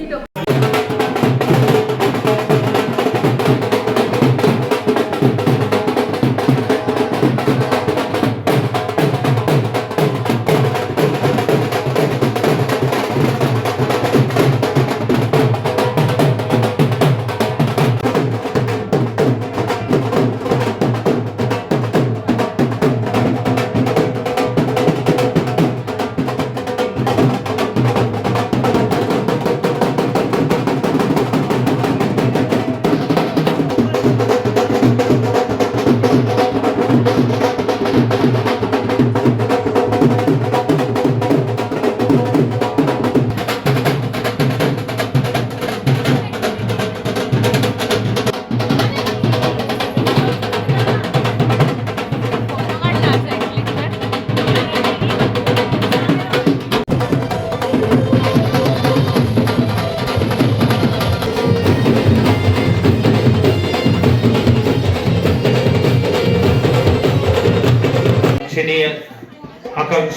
झालं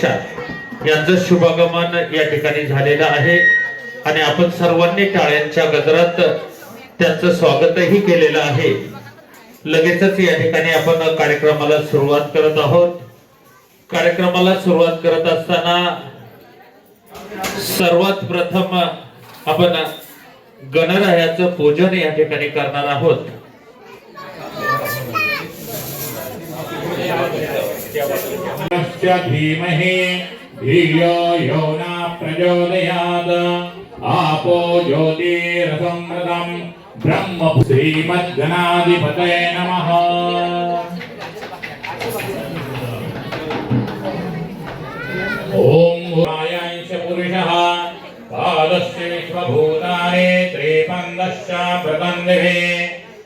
पक्षात यांचं शुभागमन या ठिकाणी झालेलं आहे. आणि आपण सर्वांनी टाळ्यांच्या गजरात त्यांचं स्वागतही केलेलं आहे. लगेचच या ठिकाणी आपण कार्यक्रमाला सुरुवात करत आहोत. कार्यक्रमाला सुरुवात करत असताना सर्वात प्रथम आपण गणरायाचं पूजन या ठिकाणी करणार आहोत. स्य धीमहि धियो यो न प्रचोदयात्। आपो ज्योतिरसंमृतम् ब्रह्म श्रीमद्गणाधिपतये नमः। ॐ भूयाञ्च पुरुषः पादस्य विश्वभूतानि त्रिपन्दश्च प्रतन्दिभिः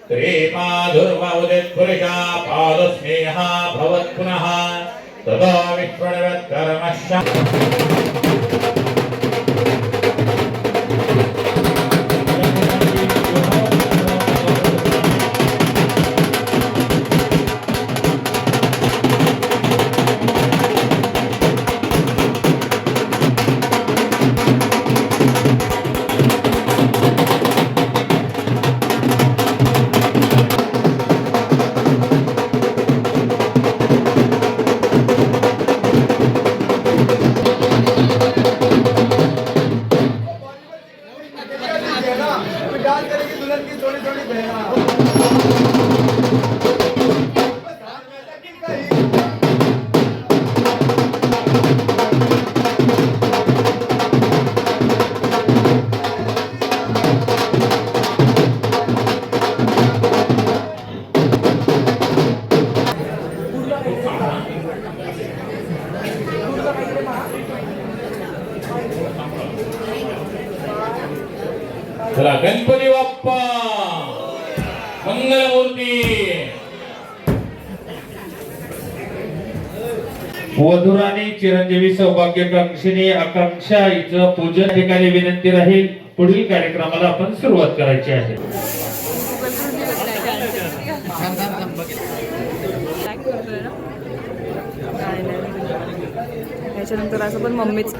त्रिपादुर्वउदित्पुरुषा पादस्नेहा भवत्पुनः तदा विश्वणवत्कर्मश्च Yeah. चिरंजीवी सौभाग्य कांक्षिणी आकांक्षा हिचं पूजन ठिकाणी विनंती राहील. पुढील कार्यक्रमाला आपण सुरुवात करायची आहे. त्याच्यानंतर असं पण मम्मीच.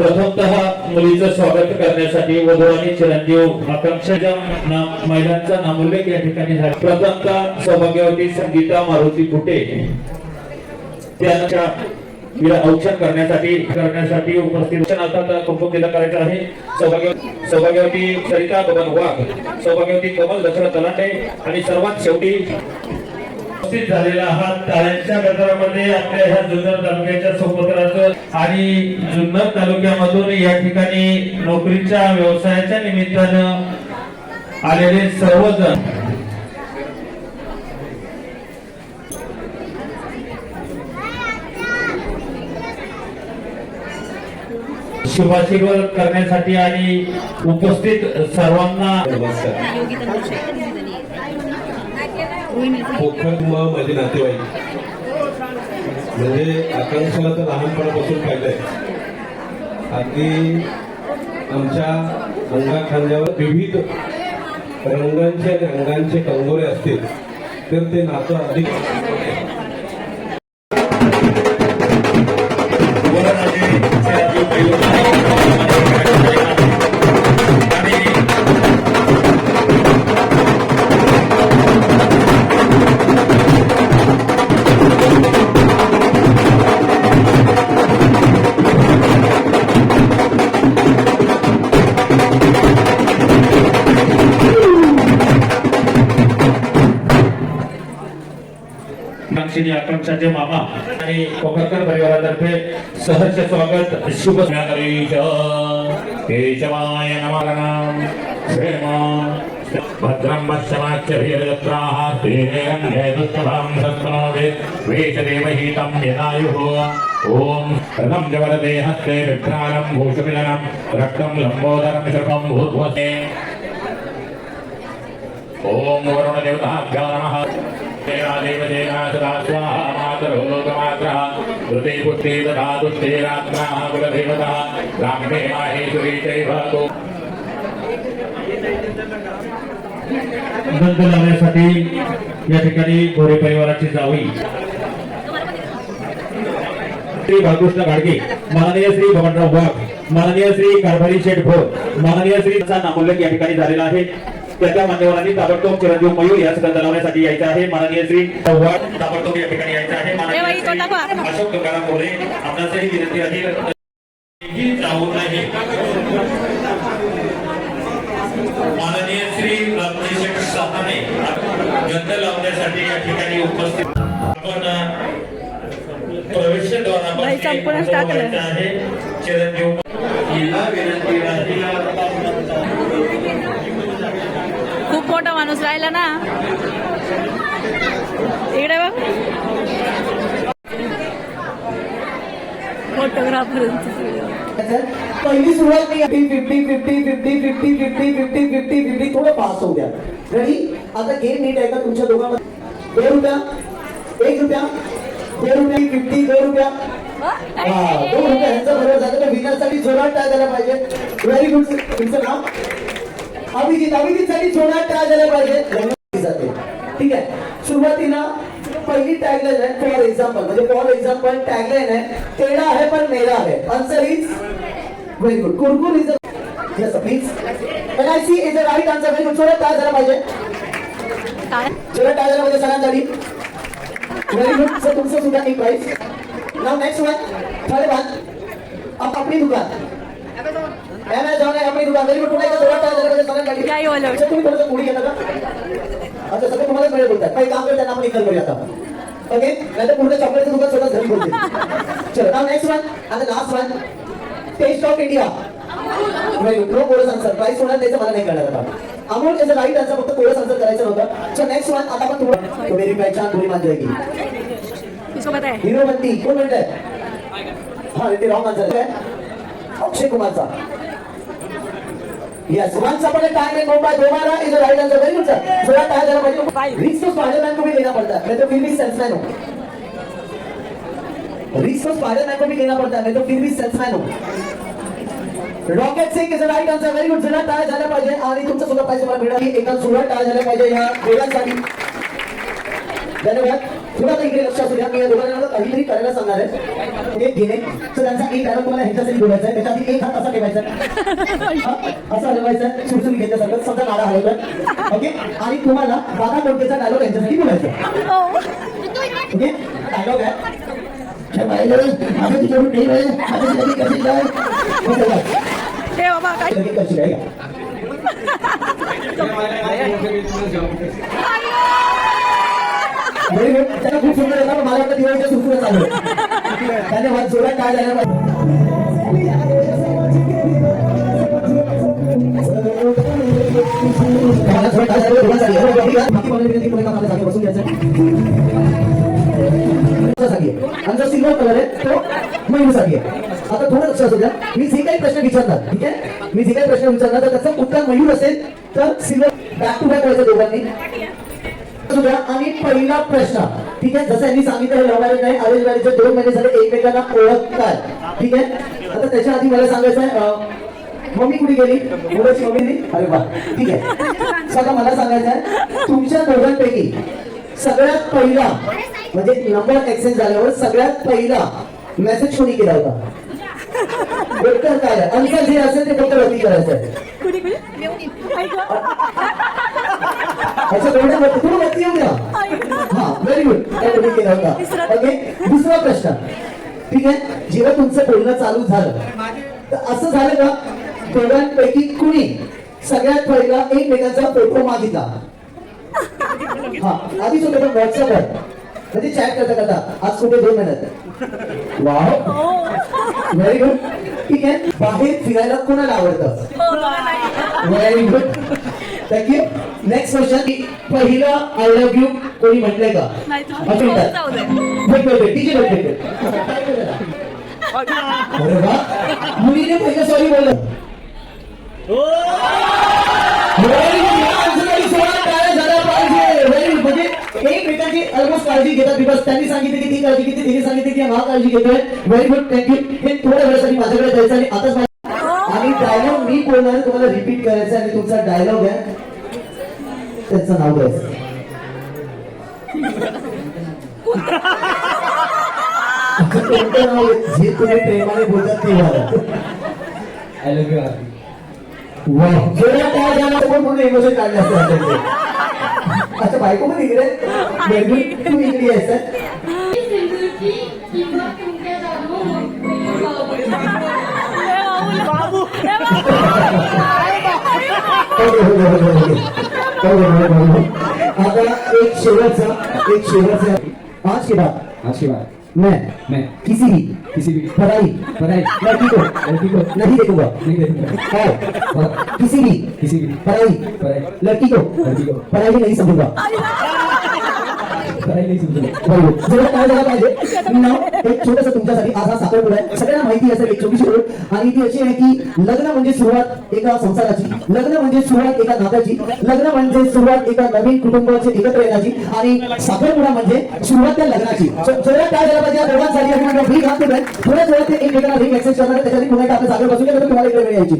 प्रथमतः मुलीचं स्वागत करण्यासाठी वधू आणि चिरंजीव आकांक्षाच्या महिलांचा नामोल्लेख या ठिकाणी झाला. प्रथमतः सौभाग्यवती संगीता मारुती कुटे त्यांच्या औक्षण करण्यासाठी करण्यासाठी उपस्थित आता कुंभ तिलक करायचं आहे. सौभाग्य सौभाग्यवती सरिता बबन वाघ सौभाग्यवती कमल दशरथ तलाटे आणि सर्वात शेवटी उपस्थित झालेला आहात टाळ्यांच्या गजरामध्ये आपल्या ह्या जुन्नर तालुक्याच्या सुपुत्राचं आणि जुन्नर तालुक्यामधून या ठिकाणी नोकरीच्या व्यवसायाच्या निमित्तानं आलेले सर्वजण. शुभाशीर्वाद करण्यासाठी आणि उपस्थित सर्वांना पोखर म माझे नातेवाईक. म्हणजे आकांक्षाला तर लहानपणापासून पाहिलंय अगदी आमच्या अंगा खांद्यावर विविध रंगांचे आणि अंगांचे कंगोरे असतील तर ते नातं अधिक आकांक्षिणी आकांक्षाचे मामा आणि कोकणकर परिवारातर्फे सहर्ष स्वागत शुभ नगरीश केशवाय नमः. भद्रं पश्यमाक्षभिर्यत्राः श्रीनिरङ्गे यदायुः. ॐ रथं जवरदे हस्ते विभ्राणं भूषमिलनं रक्तं लम्बोदरं शर्पं भूर्भुवते ॐ वरुणदेवताभ्यो नमः. देवादेव तथा कुलदेवतः माहेश्वरी चैव लावण्यासाठी या ठिकाणी गोरे परिवाराची जावी श्री बाळकृष्ण गाडगे माननीय श्री भवनराव वाघ माननीय श्री कारभारी शेठ भोर माननीय श्रीचा नामोल्लेख या ठिकाणी झालेला आहे. त्याच्या मान्यवरांनी ताबडतोब चिरंजीव मयूर या सुगंध लावण्यासाठी यायचं आहे. माननीय श्री वाघ ताबडतोब या ठिकाणी यायचं आहे. माननीय अशोक तुकाराम मोरे आपणासही विनंती आहे माननीय श्री रत्नेश्वर साताने गंध लावण्यासाठी या ठिकाणी उपस्थित आपण प्रवेशद्वारा बाई, संपूर्णच टाकलं. आहे. चिरंजीव हिला विनंती राहिला. खूप मोठा माणूस राहिला ना. इकडे बघ. फोटोग्राफर पहिली सुरुवात मी fifty fifty fifty fifty fifty fifty fifty fifty थोडं फास्ट होऊ द्या. रेडी आता गेम नीट आहे का तुमच्या दोघांमध्ये? दोन रुपया. एक रुपया. दोन रुपया. फिफ्टी दोन रुपया. हा दोन रुपया. ह्यांचं बरोबर झालं. तर विनरसाठी जोरात टाळ झाला पाहिजे. व्हेरी गुड तुमचं नाव? अभिजित अभिजितसाठी साठी टॅग टाळ पाहिजे जाते. ठीक आहे? सुरुवातीला पहिली टॅगलाईन आहे फॉर एक्झाम्पल म्हणजे फॉर एक्झाम्पल टॅगलाईन आहे तेरा आहे पण मेरा आहे. Answer is very good Kurkure is yes please N I C is a right answer very good चोरा काय झाला पाहिजे. चोरा काय झाला पाहिजे सगळ्यांसाठी. व्हेरी गुड सर तुमचं सुद्धा एक प्राइस नाव नेक्स्ट वन थर्ड वन आपली दुकान. अमेझॉन आहे अपनी दुकान गुड पुन्हा एकदा चोरा काय झाला पाहिजे सगळ्यांसाठी काय बोलवलं? अच्छा, तुम्ही थोडंसं पुढे घेता का अच्छा सगळं तुम्हालाच मिळेल बोलतात काही काम करताना आपण इतर करूया आता ओके नाहीतर पूर्ण चॉकलेटचं दुकान स्वतः घरी बोलते चलो नाव नेक्स्ट वन आणि last one test of India good no chorus answer price होणार त्याचं मला नाही कळणार आता अमोल इज राईट आन्सर फक्त कोरस आन्सर करायचं नव्हतं सो नेक्स्ट वन आता आपण थोडं तो मेरी पहचान थोडी मान जाएगी किसको पता है हिरोबंदी कोण म्हणतंय हा ते रॉंग आन्सर आहे अक्षय कुमारचा yes upon a time in Mumbai Dobaara is right answer very good sir थोड़ा टाइम जरा भाई रिस्क तो स्पाइडरमैन को भी लेना पड़ता है. मैं तो फिर भी सेल्समैन हूँ. रिस्क तो स्पाइडरमैन को भी लेना पड़ता है. मैं तो फिर भी सेल्समैन हूँ. Rocket Singh is right answer very good जुना टाळ झाला पाहिजे आणि तुमचं सुद्धा पाहिजे मला मिळाली. एका जुना टाळ झाला पाहिजे या दोघांसाठी धन्यवाद. थोडा आता इकडे लक्ष असू द्या. मी या दोघांना काहीतरी करायला सांगणार आहे. एक घेणे तर त्यांचा एक डायलॉग तुम्हाला ह्यांच्यासाठी बोलायचा आहे. त्याच्यातील एक हात असा ठेवायचा असं हलवायचं सुरसुरी घेतल्यासारखं. समजा नाडा हलवतोय. ओके आणि तुम्हाला बाबा कोणतेचा डायलॉग यांच्यासाठी बोलायचा. ओके डायलॉग आहे. काय? हे सगळं. बाबा काय? म्हणजे त्याला खूप सुंदर येतात मला आता दिवाळीच्या चालू त्याने हात जोडा काय सिल्वर कलर हो, आहे तो महिन्यासाठी आता थोडं मी जे काही प्रश्न विचारणार ठीक आहे? मी जे काही प्रश्न विचारणार तर त्याचा कुठला मयूर असेल तर सिल्वर बॅक टू बॅक करायचं दोघांनी. असू द्या. आणि पहिला प्रश्न ठीक आहे जसं यांनी सांगितलं लव्ह मॅरेज नाही अरेंज मॅरेजचे दोन महिने झाले एकमेकांना ओळखतात. ठीक आहे? आता त्याच्या आधी मला सांगायचं आहे मम्मी कुठे गेली? मुलाची मम्मी नाही? अरे वा. ठीक आहे. सगळं मला सांगायचं आहे तुमच्या दोघांपैकी सगळ्यात पहिला म्हणजे नंबर एक्सचेंज झाल्यावर सगळ्यात पहिला मेसेज कोणी केला होता? उत्तर काय आहे? आन्सर जे असेल ते फक्त वरती करायचं आहे. अच्छा थोडं वरती थोडं वरती येऊ द्या हा व्हेरी गुड काय तुम्ही केला होता ओके दुसरा प्रश्न ठीक आहे जेव्हा तुमचं बोलणं चालू झालं तर असं झालं का दोघांपैकी कुणी सगळ्यात पहिला एकमेकांचा फोटो मागितला हा आधीच होतं पण व्हॉट्सअप आहे म्हणजे चॅट करता करता? आज कुठे दोन महिन्यात? वाव. व्हेरी गुड ठीक आहे. बाहेर फिरायला कोणाला आवडतं. Very good thank you next question पहिलं आय लव्ह यू कोणी म्हटलंय का? मुलीने पहिलं सॉरी बोललं. म्हणजे एकमेकांची ऑलमोस्ट काळजी घेतात बिकॉज त्यांनी सांगितले की ती काळजी घेते तिने सांगितले की हा काळजी घेतोय. व्हेरी गुड थँक्यू हे थोड्या वेळासाठी माझ्याकडे द्यायचं आणि आताच आणि डायलॉग मी बोलणार तुम्हाला रिपीट करायचं आणि तुमचा डायलॉग आहे. त्याचं नाव द्यायचं? जे तुम्ही प्रेमाने बोलतात ते वाह. जेव्हा त्या झाला पण म्हणून इमोशन काढले असते. अच्छा बायको पण इकडे. तू इकडे आहेस तर. सिंधूची किंवा तुमच्या जाणू ए, बाबू. ए, बाबू. हो, हो, हो, हो, हो, हो. हो, हो, हो, हो. आता एक शेवटचा एक शेवटचा आज के बाद आज के बाद मैं मैं किसी भी किसी भी पढ़ाई पढ़ाई लड़की को लड़की को नहीं देखूंगा नहीं देखूंगा और किसी भी किसी भी पढ़ाई पढ़ाई लड़की को लड़की को पढ़ाई नहीं समझूंगा काय झालं पाहिजे? एक छोटस तुमच्यासाठी आज हा साखरपुडा आहे. सगळ्यांना माहिती असेल एक छोटीशी ओळख आणि ती अशी आहे की लग्न म्हणजे सुरुवात एका संसाराची. लग्न म्हणजे सुरुवात एका नात्याची. लग्न म्हणजे सुरुवात एका नवीन कुटुंबाची एकत्र येण्याची. आणि साखरपुडा म्हणजे सुरुवात त्या लग्नाची. जेव्हा काय झालं पाहिजे? या दोघांसाठी आपण म्हणतो, हात वेळात ते एकमेकांना रिंग करणार. त्याच्यासाठी पुन्हा एकदा साखर बसून तुम्हाला इकडे यायची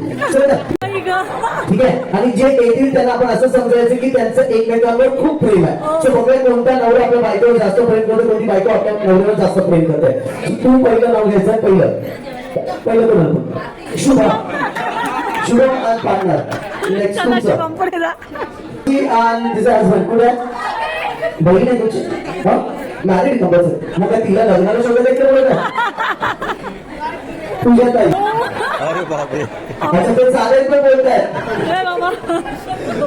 ठीक आहे? आणि जे येतील त्यांना आपण असं समजायचं की त्यांचं एकमेकांवर खूप प्रेम आहे. सो बघूया कोणता नवरा बायकोवर जास्त प्रेम करतो कोणती बायको आपल्या नवऱ्यावर जास्त प्रेम करते? तू पहिलं नाव घ्यायचं पहिलं. पहिलं शुभा शुभम. आणि पार्टनर नेक्स्ट तुमचं. कंपनीला. ती आणि तिचा हसबंड कुठे आहे? बहीण आहे तुमची? हा? मॅरिड कंपल्सरी मग काय तिला लग्नाला शोधत आहे का बोलत तुझ्या ताई. अच्छा ते चालेल पण बोलताय.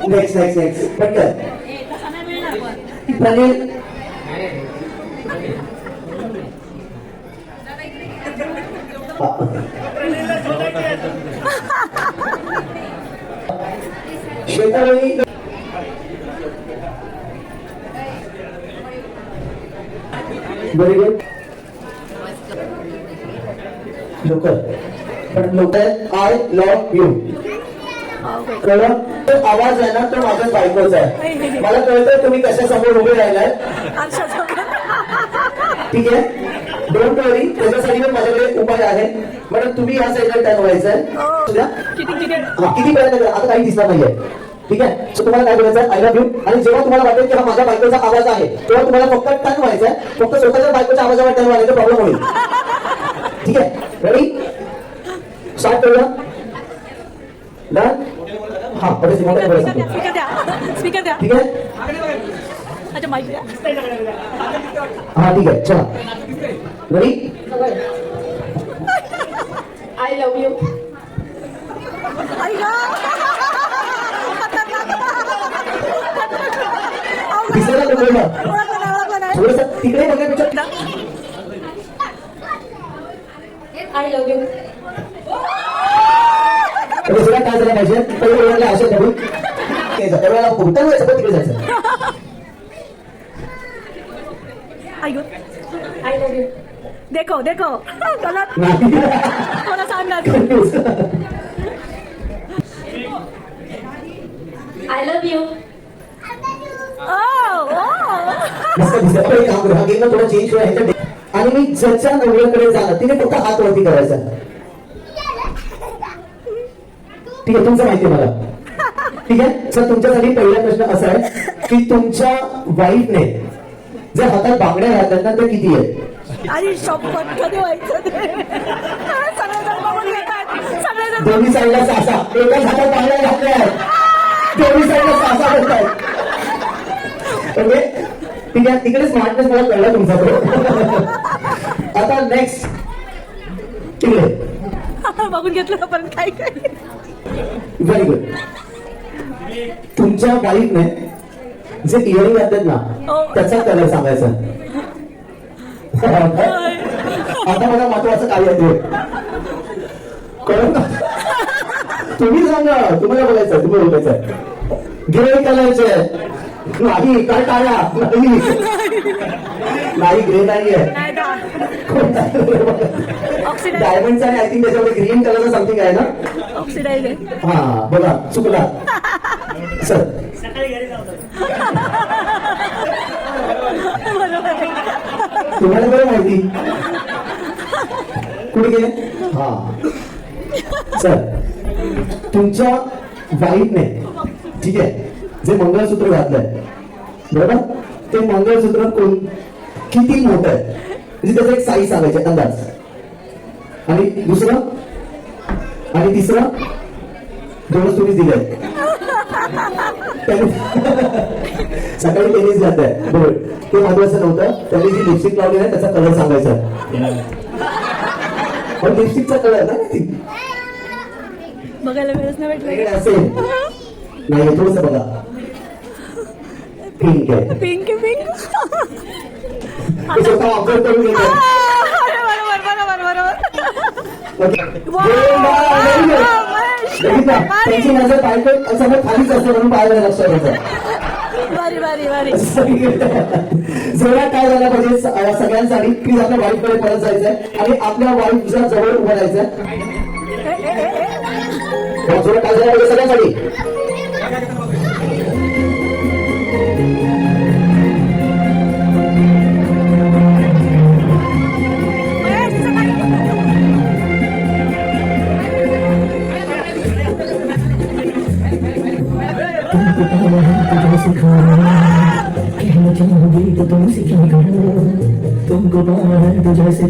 नेक्स्ट नेक्स्ट नेक्स्ट पटकन. पनीर श्वेताबाई व्हेरी गुड पण लवकर आय लव्ह यू. कळलं? तो आवाज आहे ना तो माझ्या बायकोचा आहे. मला कळतं तुम्ही कशा समोर उभे राहिलाय. ठीक आहे? डोंट वरी त्याच्यासाठी पण माझ्याकडे उपाय आहे म्हणून तुम्ही या साईडला टर्न? किती किती हा, किती प्रयत्न करा आता काही दिसणार नाहीये. ठीक आहे? सो तुम्हाला काय बोलायचं आय लव्ह यू आणि जेव्हा तुम्हाला वाटेल की हा माझ्या बायकोचा आवाज आहे. तेव्हा तुम्हाला फक्त टर्न व्हायचंय. फक्त स्वतःच्या बायकोच्या आवाजावर टर्न व्हायचं प्रॉब्लेम होईल. ठीक आहे? रेडी स्टार्ट करूया. डन हा पहिले सिंगल बरं सांगतो स्पीकर द्या. स्पीकर द्या. ठीक आहे? अच्छा माहिती हा ठीक आहे. चला. Ready I love you. थोडस तिकडे बघण्यापेक्षा आय लव्ह यू दुसऱ्या काय झालं पाहिजे? पहिले ओळखलं अशा करून. त्यावेळेला कोणत्या वेळेस तिकडे जायचं. आय लव्ह यू देखो देखो गलत नाही थोडासा अंदाज आय लव्ह यू हा थोडा चेंज आणि मी ज्याच्या नवऱ्याकडे जाणार तिने फक्त हात वरती करायचा ठीक आहे तुमचं माहिती आहे मला ठीक आहे सर तुमच्यासाठी पहिला प्रश्न असा आहे की तुमच्या वाईफने जर हातात बांगड्या घातल्या ना तर किती आहे आणि शपथ कधी व्हायचं ते? सगळेजण बघून घेतात. सगळेजण दोन्ही साईडला सासा. एकाच हातात बांगड्या घातल्या आहेत. दोन्ही साईडला सासा आहेत. ओके? ठीक आहे तिकडे स्मार्टनेस मला कळला तुमचा तो आता नेक्स्ट तिकडे बघून घेतलं पण काय काय. व्हेरी गुड तुमच्या वाईफने जे इयरिंग घातलेत ना हो. त्याचा कलर सांगायचा. आता मला महत्वाचं काय आहे ते? कळलं का? तुम्ही सांगा तुम्हाला बोलायचं तुम्ही बोलायचं ग्रे कलरचे नाही काय टाळ्या? नाही. नाही ग्रे नाही आहे डायमंडचा आणि आय थिंक त्याच्यामध्ये ग्रीन कलरचा समथिंग आहे ना? ऑक्सिडाईज आहे. हा बघा चुकला. सर. तुम्हाला बरं माहिती. कुठे गेले? हा. सर तुमच्या वाईफने ठीक आहे जे मंगळसूत्र घातलंय बरोबर? ते मंगळसूत्र कोण? किती मोठं आहे? म्हणजे त्याचा एक साईज सांगायचे अंदाज. आणि दुसरं? आणि तिसरं? दोनच तुम्हीच दिले. सकाळी टेनिस घात आहे बरोबर ते महत्वाचं नव्हतं. त्यांनी जी लिपस्टिक लावली आहे त्याचा कलर सांगायचा. पण लिपस्टिकचा कलर ना बघायला वेळच नाही इकडे भेटलं असेल. नाही थोडस बघा. पिंक आहे. पिंक पिंक स्वतः ऑब्झर्व करून घेत बरोबर बरोबर बरोबर. त्यांची नजर पाहिजे समोर खालीच असते म्हणून पाहायला लक्षात येतं. जोड्या काय झाल्या पाहिजे अं, सगळ्यांसाठी प्लीज आपल्या वाईफकडे परत जायचंय आणि आपल्या वाईफच्या जवळ उभं राहायचंय. जोड्या काय झाल्या पाहिजे सगळ्यांसाठी? तुमको पाना है तो जैसे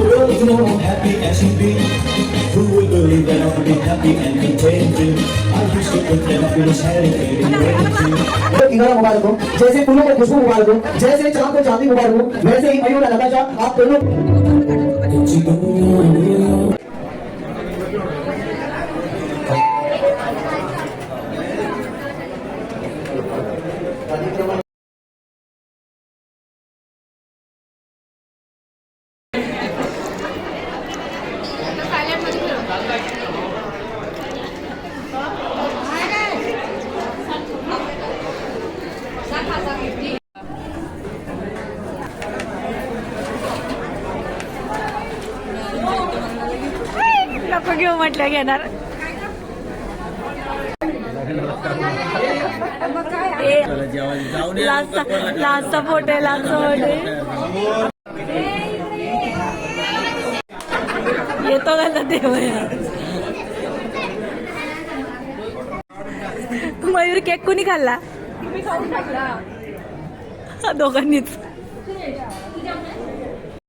the world to know I'm happy as you be. Who will believe that I'll be happy and contented? I used to pretend feelings hadn't faded away too. किनारा मुबारक हो जैसे फूलों को खुशबू मुबारक हो जैसे चांद को चांदी मुबारक हो वैसे ही मयूर नताशा आप दोनों म्हटलं घेणार. ए, लास्टचा लास्टचा फोटो आहे लास्टचा फोटो येतो का देव मयूर केक कुणी खाल्ला? दोघांनीच.